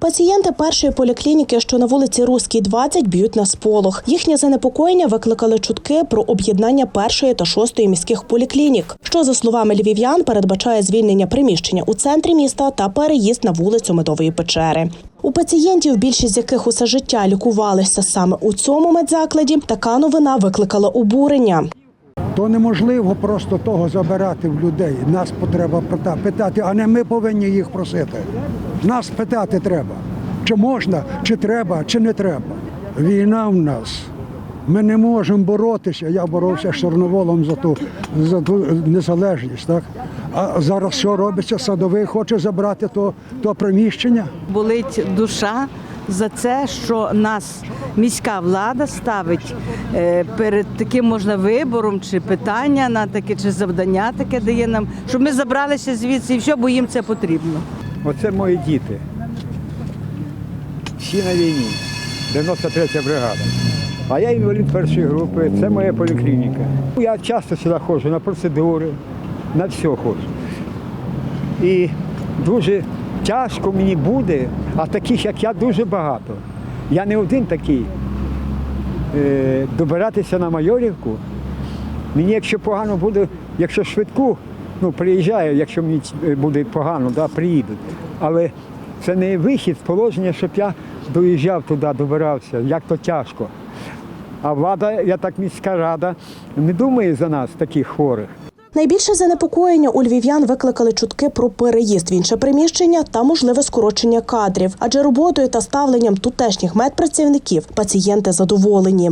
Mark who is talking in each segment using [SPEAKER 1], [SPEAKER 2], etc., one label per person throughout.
[SPEAKER 1] Пацієнти першої поліклініки, що на вулиці Руській, 20, б'ють на сполох. Їхнє занепокоєння викликали чутки про об'єднання першої та шостої міських поліклінік, що за словами львів'ян передбачає звільнення приміщення у центрі міста та переїзд на вулицю Медової печери. У пацієнтів, більшість з яких усе життя лікувалися саме у цьому медзакладі, така новина викликала обурення.
[SPEAKER 2] То неможливо просто того забирати в людей. Нас потреба питати, а не ми повинні їх просити. Нас питати треба, чи можна, чи треба, чи не треба. Війна в нас. Ми не можемо боротися. Я боровся з Чорноволом за ту, за ту незалежність. Так? А зараз що робиться? Садовий хоче забрати то, то приміщення.
[SPEAKER 3] болить душа за це, що нас міська влада ставить е, перед таким можна вибором, чи питання на таке, чи завдання таке дає нам, щоб ми забралися звідси і все, бо їм це потрібно.
[SPEAKER 4] Оце мої діти. Всі на війні. 93 бригада. А я інвалід першої групи, це моя поліклініка. Я часто сюди ходжу на процедури, на все ходжу. І дуже тяжко мені буде, а таких, як я, дуже багато. Я не один такий. Е, добиратися на Майорівку. Мені, якщо погано буде, якщо швидку, ну приїжджаю, якщо мені е, буде погано, да, приїдуть. Але це не вихід з положення, щоб я доїжджав туди, добирався, як то тяжко. А влада, я так міська рада, не думає за нас, таких хворих.
[SPEAKER 1] Найбільше занепокоєння у львів'ян викликали чутки про переїзд в інше приміщення та можливе скорочення кадрів, адже роботою та ставленням тутешніх медпрацівників пацієнти задоволені.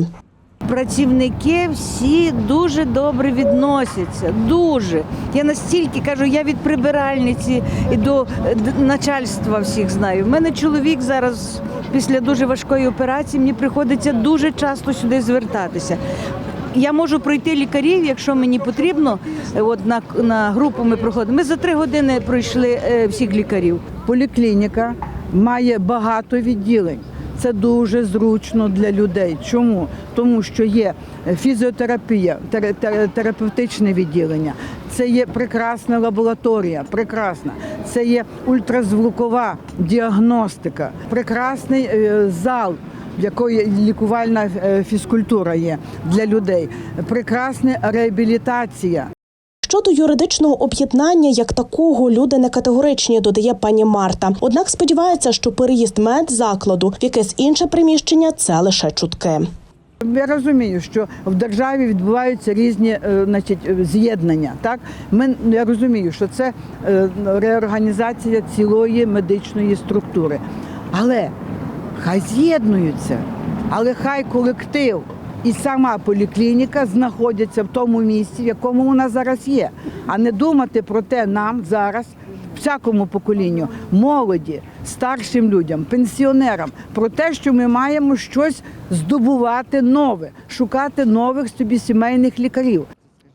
[SPEAKER 3] Працівники всі дуже добре відносяться. Дуже. Я настільки кажу, я від прибиральниці і до начальства всіх знаю. У мене чоловік зараз після дуже важкої операції мені приходиться дуже часто сюди звертатися. Я можу пройти лікарів, якщо мені потрібно. е, От на, на групу ми проходимо. Ми за три години пройшли е, всіх лікарів.
[SPEAKER 5] Поліклініка має багато відділень. Це дуже зручно для людей. Чому? Тому що є фізіотерапія, тере- тере- терапевтичне відділення, це є прекрасна лабораторія, прекрасна, це є ультразвукова діагностика, прекрасний е, зал. В якої лікувальна е, фізкультура є для людей, прекрасна реабілітація.
[SPEAKER 1] Щодо юридичного об'єднання як такого, люди не категоричні, додає пані Марта. Однак сподівається, що переїзд медзакладу в якесь інше приміщення це лише чутки.
[SPEAKER 5] Я розумію, що в державі відбуваються різні е, значить, е, з'єднання. Так? Ми, я розумію, що це реорганізація цілої медичної структури. Але хай з'єднуються, але хай колектив і сама поліклініка знаходяться в тому місці, в якому вона зараз є, а не думати про те нам зараз. Всякому поколінню, молоді, старшим людям, пенсіонерам про те, що ми маємо щось здобувати нове, шукати нових собі сімейних лікарів.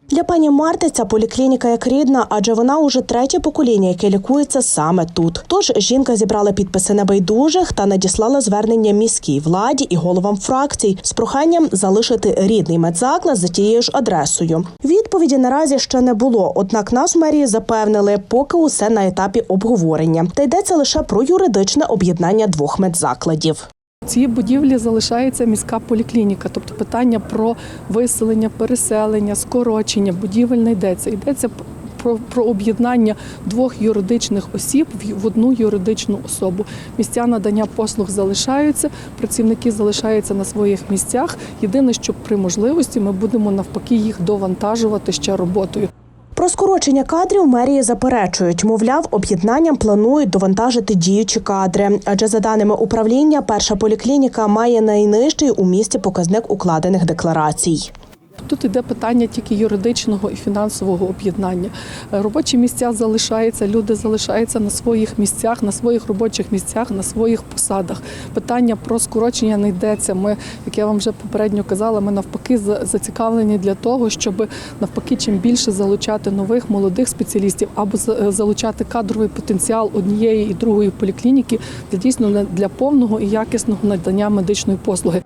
[SPEAKER 1] Для пані Марти ця поліклініка як рідна, адже вона уже третє покоління, яке лікується саме тут. Тож жінка зібрала підписи небайдужих та надіслала звернення міській владі і головам фракцій з проханням залишити рідний медзаклад за тією ж адресою. Відповіді наразі ще не було. Однак нас в мерії запевнили, поки усе на етапі обговорення. Та йдеться лише про юридичне об'єднання двох медзакладів.
[SPEAKER 6] В цій будівлі залишається міська поліклініка, тобто питання про виселення, переселення, скорочення будівель не йдеться. Йдеться про, про об'єднання двох юридичних осіб в- одну юридичну особу. Місця надання послуг залишаються, працівники залишаються на своїх місцях. Єдине, що при можливості ми будемо навпаки їх довантажувати ще роботою.
[SPEAKER 1] Про скорочення кадрів мерії заперечують. Мовляв, об'єднанням планують довантажити діючі кадри. Адже за даними управління, перша поліклініка має найнижчий у місті показник укладених декларацій.
[SPEAKER 6] Тут йде питання тільки юридичного і фінансового об'єднання. Е, Робочі місця залишаються, люди залишаються на своїх місцях, на своїх робочих місцях, на своїх посадах. Питання про скорочення не йдеться. Ми, як я вам вже попередньо казала, ми навпаки зацікавлені для того, щоб навпаки чим більше залучати нових молодих спеціалістів або е, залучати кадровий потенціал однієї і другої поліклініки для дійсно для повного і якісного надання медичної послуги.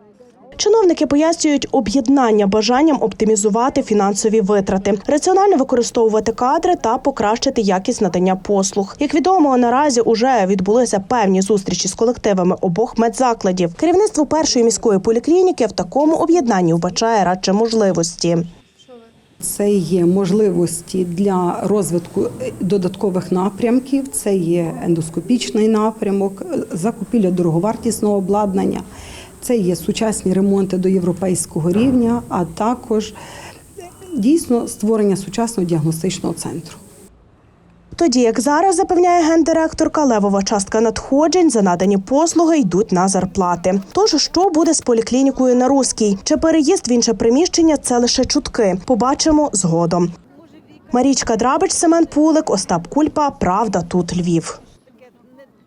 [SPEAKER 1] Чиновники пояснюють об'єднання бажанням оптимізувати фінансові витрати, раціонально використовувати кадри та покращити якість надання послуг. Як відомо, наразі уже відбулися певні зустрічі з колективами обох медзакладів. Керівництво першої міської поліклініки в такому об'єднанні вбачає радше можливості.
[SPEAKER 7] Це є можливості для розвитку е, додаткових напрямків. Це є ендоскопічний напрямок, е, закупівля дороговартісного обладнання, це є сучасні ремонти до європейського рівня, а також е, дійсно створення сучасного діагностичного центру.
[SPEAKER 1] Тоді, як зараз запевняє гендиректорка, левова частка надходжень за надані послуги йдуть на зарплати. Тож, що буде з поліклінікою на Руській? Чи переїзд в інше приміщення це лише чутки? Побачимо згодом. Марічка Драбич, Семен Пулик, Остап Кульпа. Правда, тут Львів.